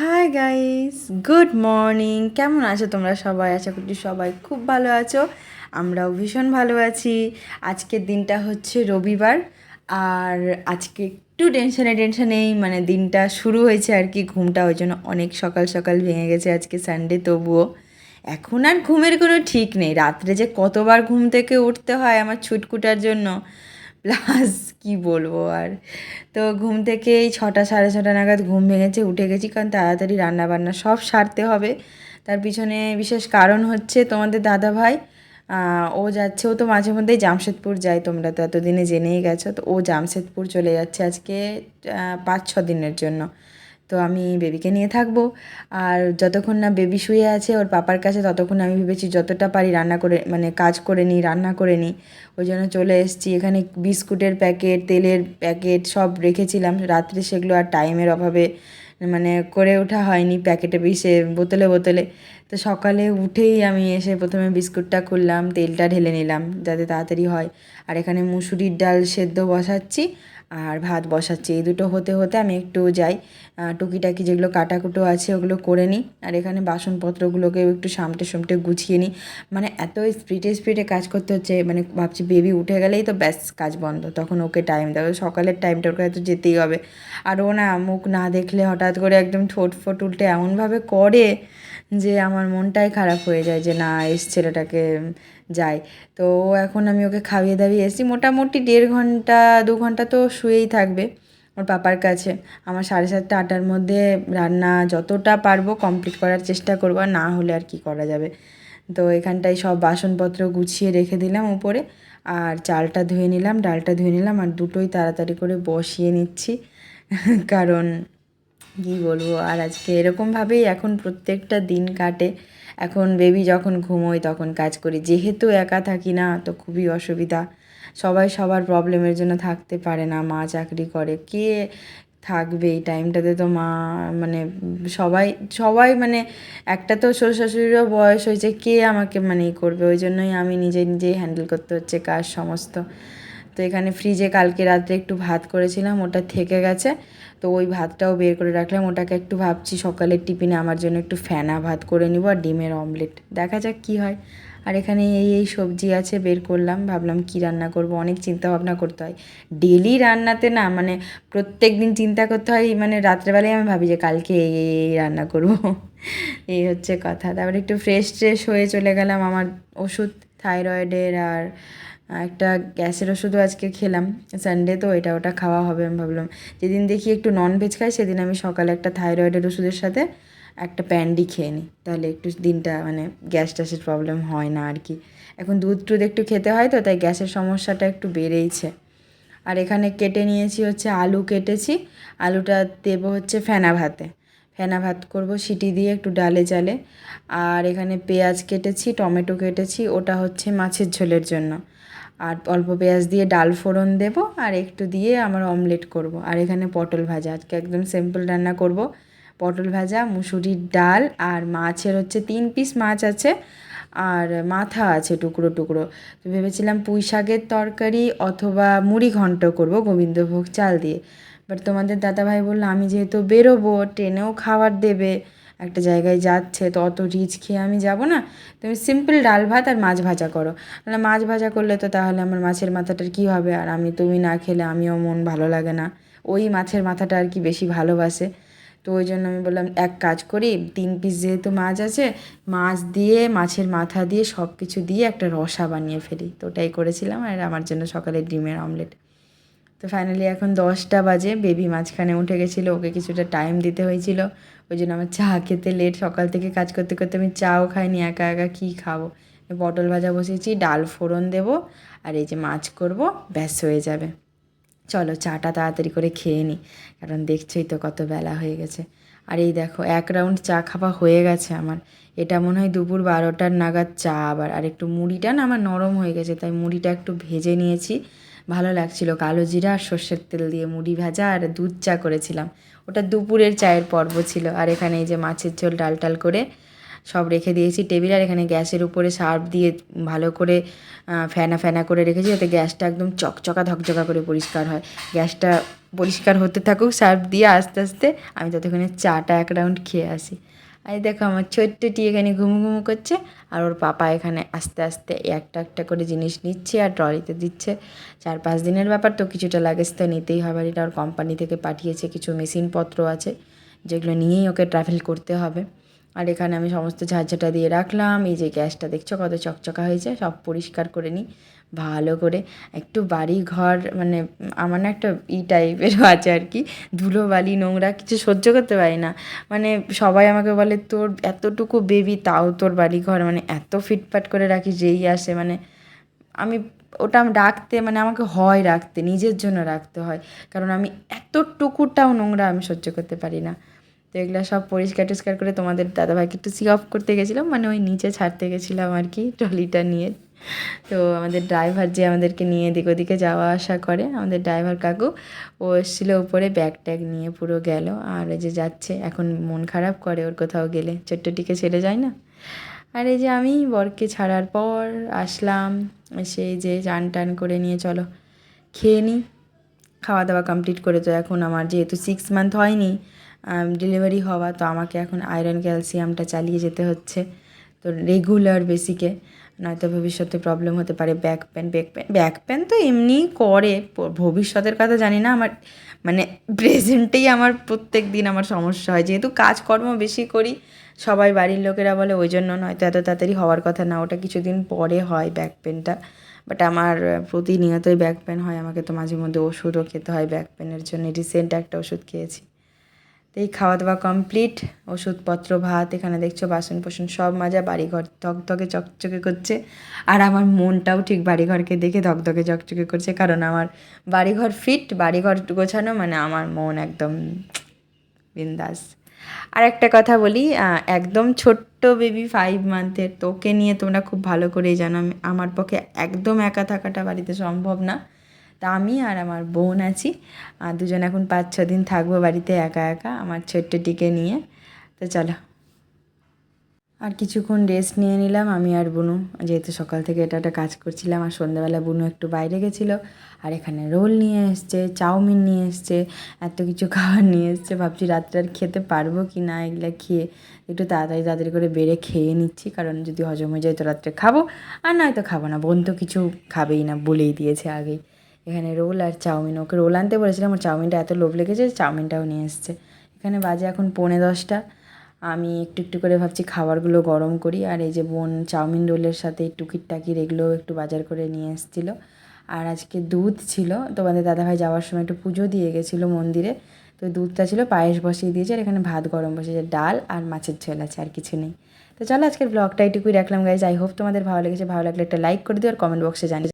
Hi guys good morning কেমন আছো তোমরা সবাই? আশা করছি সবাই খুব ভালো আছো। আমরাও ভীষণ ভালো আছি। আজকের দিনটা হচ্ছে রবিবার। আর আজকে একটু টেনশনে টেনশনেই মানে দিনটা শুরু হয়েছে আর কি। ঘুমটা ওই জন্য অনেক সকাল সকাল ভেঙে গেছে আজকে সানডে তবুও এখন আর ঘুমের কোনো ঠিক নেই। রাত্রে যে কতবার ঘুম থেকে উঠতে হয় আমার ছুটকুটার জন্য। প্লাস কি বলব আর? তো ঘুম থেকে এই ছটা, সাড়ে ছটা নাগাদ ঘুম ভেঙেছে, উঠে গেছি কারণ তাড়াতাড়ি রান্নাবান্না সব সারতে হবে। তার পিছনে বিশেষ কারণ হচ্ছে তোমাদের দাদা ভাই ও যাচ্ছে, ও তো মাঝে মধ্যেই জামশেদপুর যায়, তোমরা তো এতদিনে জেনেই গেছো, তো ও জামশেদপুর চলে যাচ্ছে আজকে পাঁচ, ছ দিনের জন্য। তো আমি বেবিকে নিয়ে থাকব। আর যতক্ষণ না বেবি শুয়ে আছে, ওর পাপার কাছে ততক্ষণ আমি ভেবেছি যতটা পারি রান্না করে মানে কাজ করে নিই, রান্না করে নিই। ওই জন্য চলে এসেছি। এখানে বিস্কুটের প্যাকেট, তেলের প্যাকেট সব রেখেছিলাম। রাত্রে সেগুলো আর টাইমের অভাবে মানে করে ওঠা হয়নি প্যাকেটে বিষে বোতলে বোতলে। তো সকালে উঠেই আমি এসে প্রথমে বিস্কুটটা খুললাম, তেলটা ঢেলে নিলাম যাতে তাড়াতাড়ি হয়। আর এখানে মুসুরির ডাল সেদ্ধ বসাচ্ছি। আর ভাত বসাচ্ছি। এই দুটো হতে হতে আমি একটু যাই। টুকিটাকি যেগুলো কাটাকুটো আছে ওগুলো করে নিই। আর এখানে বাসনপত্রগুলোকেও একটু সামটে সামটে গুছিয়ে নিই। মানে এত স্পিডে স্পিডে কাজ করতে হচ্ছে মানে ভাবছি বেবি উঠে গেলেই তো ব্যাস কাজ বন্ধ। তখন ওকে টাইম দেবে। সকালের টাইমটা ওকে হয়তো যেতেই হবে। আর ও না মুখ না দেখলে হঠাৎ করে একদম ঠোঁট ফোট উল্টে এমনভাবে করে যে আমার মনটাই খারাপ হয়ে যায় যে না এস ছেলেটাকে যায়। তো এখন আমি ওকে খাইয়ে দাবিয়ে এসেছি। মোটামুটি দেড় ঘণ্টা, দু ঘণ্টা তো শুয়েই থাকবে ওর পাপার কাছে। আমার সাড়ে সাতটা, আটটার মধ্যে রান্না যতটা পারব কমপ্লিট করার চেষ্টা করব, আর না হলে আর কি করা যাবে। তো এখানটায় সব বাসনপত্র গুছিয়ে রেখে দিলাম উপরে, আর চালটা ধুয়ে নিলাম, ডালটা ধুয়ে নিলাম, আর দুটোই তাড়াতাড়ি করে বসিয়ে নিচ্ছি। কারণ কী বলব? আর আজকে এরকমভাবেই এখন প্রত্যেকটা দিন কাটে। এখন বেবি যখন ঘুমোয় তখন কাজ করি। যেহেতু একা থাকি না, তো খুবই অসুবিধা। সবাই সবার প্রবলেমের জন্য থাকতে পারে না, মা চাকরি করে। কে থাকবে এই টাইমটাতে তো মা মানে সবাই সবাই মানে একটা তো শ্বশুর শাশুড়িরও বয়স হয়েছে, কে আমাকে মানে করবে? ওই জন্যই আমি নিজে নিজেই হ্যান্ডেল করতে হচ্ছে কাজ সমস্ত। তো এখানে ফ্রিজে কালকে রাত্রে একটু ভাত করেছিলাম, ওটা থেকে গেছে। তো ওই ভাতটাও বের করে রাখলাম। ওটাকে একটু ভাবছি সকালের টিফিনে আমার জন্য একটু ফেনা ভাত করে নিব আর ডিমের অমলেট দেখা যাক কী হয়। আর এখানে এই এই সবজি আছে, বের করলাম। ভাবলাম কি রান্না করব? অনেক চিন্তা ভাবনা করতে হয়। ডেলি রান্নাতে না মানে প্রত্যেক দিন চিন্তা করতে হয় মানে রাত্রেবেলায় আমি ভাবি যে কালকে এই এই এই রান্না করব। এই হচ্ছে কথা। তারপরে একটু ফ্রেশ ট্রেশ হয়ে চলে গেলাম আমার ওষুধ থাইরয়েডের আর একটা গ্যাসের ওষুধও আজকে খেলাম। সানডে তো এটা ওটা খাওয়া হবে আমি ভাবলাম। যেদিন দেখি একটু নন ভেজ খাই, সেদিন আমি সকালে একটা থাইরয়েডের ওষুধের সাথে একটা প্যান্ডি খেয়ে নিই। তাহলে একটু দিনটা মানে গ্যাস ট্যাসের প্রবলেম হয় না আর কি। এখন দুধ টুধ একটু খেতে হয় তো, তাই গ্যাসের সমস্যাটা একটু বেড়েইছে। আর এখানে কেটে নিয়েছি হচ্ছে আলু কেটেছি। আলুটা দেবো হচ্ছে ফেনা ভাতে। ফেনা ভাত করব, সিটি দিয়ে একটু ডালে জালে। আর এখানে পেঁয়াজ কেটেছি, টমেটো কেটেছি, ওটা হচ্ছে মাছের ঝোলের জন্য। আর অল্প পেঁয়াজ দিয়ে ডাল ফোড়ন দেব আর একটু দিয়ে আমার অমলেট করব। আর এখানে পটল ভাজা, আজকে একদম সিম্পল রান্না করব। পটল ভাজা, মুসুরির ডাল আর মাছের হচ্ছে তিন পিস মাছ আছে আর মাথা আছে টুকরো টুকরো। তো ভেবেছিলাম পুঁই শাকের তরকারি অথবা মুড়ি ঘন্ট করব গোবিন্দভোগ চাল দিয়ে। বাট তোমাদের দাদাভাই বলল, আমি যেহেতু বেরোবো, ট্রেনেও খাবার দেবে। একটা জায়গায় যাচ্ছে, তো অত রিচ খেয়ে আমি যাব না। তুমি সিম্পল ডাল ভাত আর মাছ ভাজা করো। তাহলে মাছ ভাজা করলে তো তাহলে আমার মাছের মাথাটার কী হবে? আর আমি তুমি না খেলে আমিও মন ভালো লাগে না। ওই মাছের মাথাটা আর কি বেশি ভালোবাসে। তো ওই জন্য আমি বললাম, এক কাজ করি, তিন পিস যেহেতু মাছ আছে, মাছ দিয়ে, মাছের মাথা দিয়ে সব কিছু দিয়ে একটা রসা বানিয়ে ফেলি। তো ওটাই করেছিলাম আর আমার জন্য সকালে ডিমের অমলেট। তো ফাইনালি এখন দশটা বাজে বেবি মাঝখানে উঠে গেছিল, ওকে কিছুটা টাইম দিতে হয়েছিল। ওই জন্য আমার চা খেতে লেট সকাল থেকে কাজ করতে করতে আমি চাও খাইনি, একা একা কী খাব? পটল ভাজা বসিয়েছি, ডাল ফোড়ন দেবো, আর এই যে মাছ করব, ব্যাস হয়ে যাবে। চলো চাটা তাড়াতাড়ি করে খেয়ে নিই কারণ দেখছোই তো কত বেলা হয়ে গেছে। আর এই দেখো, এক রাউন্ড চা খাওয়া হয়ে গেছে আমার। এটা মনে হয় দুপুর বারোটার নাগাদ চা আবার, আর একটু মুড়িটা না আমার নরম হয়ে গেছে, তাই মুড়িটা একটু ভেজে নিয়েছি। ভালো লাগছিল, কালো জিরা আর সর্ষের তেল দিয়ে মুড়ি ভাজা আর দুধ চা করেছিলাম। ওটা দুপুরের চায়ের পর্ব ছিল। আর এখানে এই যে মাছের ঝোল ডাল টাল করে সব রেখে দিয়েছি টেবিল, আর এখানে গ্যাসের উপরে সার্ফ দিয়ে ভালো করে ফেনা ফেনা করে রেখেছি যাতে গ্যাসটা একদম চকচকা ধকচকা করে পরিষ্কার হয়। গ্যাসটা পরিষ্কার হতে থাকুক সার্ফ দিয়ে আস্তে আস্তে আমি ততক্ষণে চাটা এক রাউন্ড খেয়ে আসি। আর দেখো আমার ছোট্টটি এখানে ঘুমু ঘুমু করছে আর ওর পাপা এখানে আস্তে আস্তে একটা একটা করে জিনিস নিচ্ছে আর ট্রলিতে দিচ্ছে। চার পাঁচ দিনের ব্যাপার তো কিছুটা লাগেজ তো নিতেই হবে এটা ওর কোম্পানি থেকে পাঠিয়েছে, কিছু মেশিনপত্র আছে, যেগুলো নিয়েই ওকে ট্রাভেল করতে হবে। আর এখানে আমি সমস্ত ঝাঁঝাটা দিয়ে রাখলাম। এই যে গ্যাসটা দেখছ কত চকচকা হয়েছে, সব পরিষ্কার করে নিই। ভালো করে একটু বাড়ি ঘর মানে আমার না একটা ই টাইপেরও আছে আর কি ধুলো বালি নোংরা কিছু সহ্য করতে পারি না। মানে সবাই আমাকে বলে, তোর এতটুকু বেবি তাও তোর বাড়ি ঘর মানে এত ফিটফাট করে রাখি, যেই আসে মানে আমি ওটা রাখতে মানে আমাকে হয় রাখতে, নিজের জন্য রাখতে হয়। কারণ আমি এতটুকুটাও নোংরা আমি সহ্য করতে পারি না। তো এগুলো সব পরিষ্কার টরিষ্কার করে তোমাদের দাদাভাইকে একটু সি অফ করতে গেছিলাম মানে ওই নিচে ছাড়তে গেছিলাম আর কি ট্রলিটা নিয়ে। তো আমাদের ড্রাইভার যে আমাদেরকে নিয়ে এদিক ওদিকে যাওয়া আসা করে, আমাদের ড্রাইভার কাকু, ও এসেছিল উপরে ব্যাগ ট্যাগ নিয়ে পুরো গেল। আর এই যে যাচ্ছে, এখন মন খারাপ করে ওর কোথাও গেলে, ছোট্টটিকে ছেড়ে যায় না? আর এই যে আমি বরকে ছাড়ার পর আসলাম, এসে যে চান টান করে নিয়ে চলো, খেয়ে নিই খাওয়া দাওয়া কমপ্লিট করে তো এখন আমার যেহেতু সিক্স মান্থ হয়নি ডেলিভারি হওয়া, তো আমাকে এখন আয়রন ক্যালসিয়ামটা চালিয়ে যেতে হচ্ছে। তো রেগুলার বেসিকে নয়তো ভবিষ্যতে প্রবলেম হতে পারে back pain back pain back pain তো এমনিই করে ভবিষ্যতের কথা জানি না, আমার মানে প্রেজেন্টেই আমার প্রত্যেক দিন আমার সমস্যা হয়। যেহেতু কাজকর্ম বেশি করি, সবাই বাড়ির লোকেরা বলে, ওই জন্য নয়তো এত তাড়াতাড়ি হওয়ার কথা না। ওটা কিছুদিন পরে হয় ব্যাক পেনটা বাট আমার প্রতিনিয়তই ব্যাক পেন হয়। আমাকে তো মাঝে মধ্যে ওষুধও খেতে হয় ব্যাক পেনের জন্য। রিসেন্ট একটা ওষুধ খেয়েছি। এই খাওয়া দাওয়া কমপ্লিট ওষুধপত্র, ভাত, এখানে দেখছ বাসন কোসন সব মাজা, বাড়িঘর ধকধকে, চকচকে করছে। আর আমার মনটাও ঠিক বাড়িঘরকে দেখে ধকধকে, চকচকে করছে। কারণ আমার বাড়িঘর ফিট বাড়িঘর গোছানো মানে আমার মন একদম বিন্দাস। আর একটা কথা বলি একদম ছোট্ট বেবি ফাইভ মান্থের তোকে নিয়ে তোমরা খুব ভালো করেই জানো আমার পক্ষে একদম একা থাকাটা বাড়িতে সম্ভব না। তা আমি আর আমার বোন আছি। আর দুজন এখন পাঁচ, ছ দিন থাকব বাড়িতে একা একা, আমার ছোট্টটিকে নিয়ে। তো চলো। আর কিছুক্ষণ রেস্ট নিয়ে নিলাম আমি আর বুনু। যেহেতু সকাল থেকে এটা একটা কাজ করছিলাম, আর সন্ধ্যাবেলা বুনু একটু বাইরে গেছিল, আর এখানে রোল নিয়ে এসছে, চাউমিন নিয়ে এসছে, এত কিছু খাবার নিয়ে এসছে। ভাবছি রাত্রে আর খেতে পারব কি না এগুলো খেয়ে একটু তাড়াতাড়ি তাড়াতাড়ি করে বেড়ে খেয়ে নিচ্ছি। কারণ যদি হজম হয়ে যায় তো রাত্রে খাব, আর নয়তো খাব না। বোন তো কিছু খাবেই না বলেই দিয়েছে আগেই। এখানে রোল আর চাউমিন। ওকে রোল আনতে বলেছিলাম, ওর চাউমিনটা এত লোভ লেগেছে চাউমিনটাও নিয়ে এসছে। এখানে বাজে এখন পৌনে দশটা। আমি একটু একটু করে ভাবছি খাবারগুলো গরম করি। আর এই যে বোন চাউমিন রোলের সাথে টুকির টাকির এগুলো একটু বাজার করে নিয়ে এসেছিল। আর আজকে দুধ ছিল। তোমাদের দাদাভাই যাওয়ার সময় একটু পুজো দিয়ে গেছিল মন্দিরে। তো দুধটা ছিল, পায়েস বসিয়ে দিয়েছে। আর এখানে ভাত গরম বসেছে ডাল আর মাছের ঝোল আছে, আর কিছু নেই। তো চলো আজকের ব্লগটা এইটুকুই রাখলাম গাইজ আই হোপ তোমাদের ভালো লেগেছে। ভালো লাগলে একটা লাইক করে দিও আর কমেন্ট বক্সে জানিয়ে